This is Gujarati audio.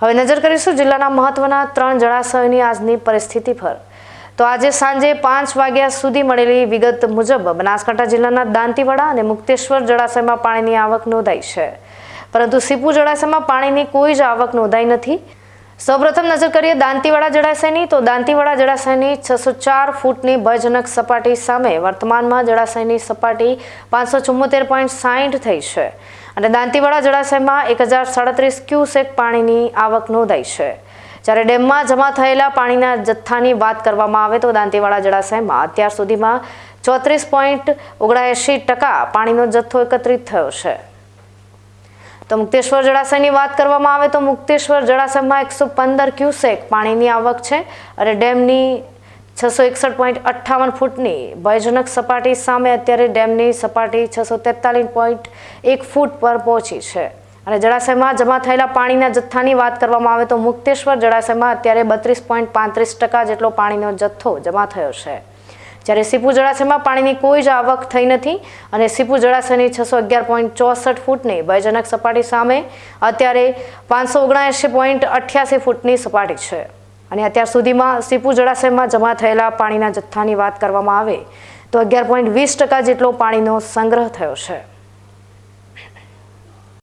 હવે નજર કરીશું જિલ્લાના મહત્વના ત્રણ જળાશયની આજની પરિસ્થિતિ પર. તો આજે સાંજે પાંચ વાગ્યા સુધી મળેલી વિગત મુજબ બનાસકાંઠા જિલ્લાના દાંતીવાડા અને મુક્તેશ્વર જળાશયમાં પાણીની આવક નોંધાઈ છે. પરંતુ સીપુ જળાશયમાં પાણીની કોઈ જ આવક નોંધાઈ નથી. સૌપ્રથમ નજર કરીએ દાંતીવાડા જળાશયની, તો દાંતીવાડા જળાશયની છસો ચાર ફૂટની ભયજનક સપાટી સામે વર્તમાનમાં જળાશયની સપાટી પાંચસો ચુમ્મોતેર પોઈન્ટ સાહીઠ થઈ છે. અને દાંતીવાડા જળાશયમાં એક હજાર સાડત્રીસ ક્યુસેક પાણીની આવક નોંધાઈ છે. જ્યારે ડેમમાં જમા થયેલા પાણીના જથ્થાની વાત કરવામાં આવે તો દાંતીવાડા જળાશયમાં અત્યાર સુધીમાં ચોત્રીસ પોઈન્ટ ઓગણએંશી ટકા પાણીનો જથ્થો એકત્રિત થયો છે. તો મુક્તેશ્વર જળાશયની વાત કરવામાં આવે તો મુક્તેશ્વર જળાશયમાં એકસો પંદર ક્યુસેક પાણીની આવક છે અને ડેમની છસો એકસઠ પોઈન્ટ અઠ્ઠાવન ફૂટની ભયજનક સપાટી સામે અત્યારે ડેમની સપાટી છસો તેતાલીસ પોઈન્ટ એક ફૂટ પર પહોંચી છે. અને જળાશયમાં જમા થયેલા પાણીના જથ્થાની વાત કરવામાં આવે તો મુક્તેશ્વર જળાશયમાં અત્યારે બત્રીસ પોઈન્ટ પાંત્રીસ ટકા જેટલો પાણીનો જથ્થો જમા થયો છે. જ્યારે સીપુ જળાશયમાં પાણીની કોઈ જ આવક થઈ નથી અને સીપુ જળાશયની છસો અગિયાર પોઈન્ટ ચોસઠ ફૂટની ભયજનક સપાટી સામે અત્યારે પાંચસો ઓગણએંશી પોઈન્ટ અઠ્યાસી ફૂટની સપાટી છે. અને અત્યાર સુધીમાં સીપુ જળાશયમાં જમા થયેલા પાણીના જથ્થાની વાત કરવામાં આવે તો અગિયાર પોઈન્ટ વીસ ટકા જેટલો પાણીનો સંગ્રહ થયો છે.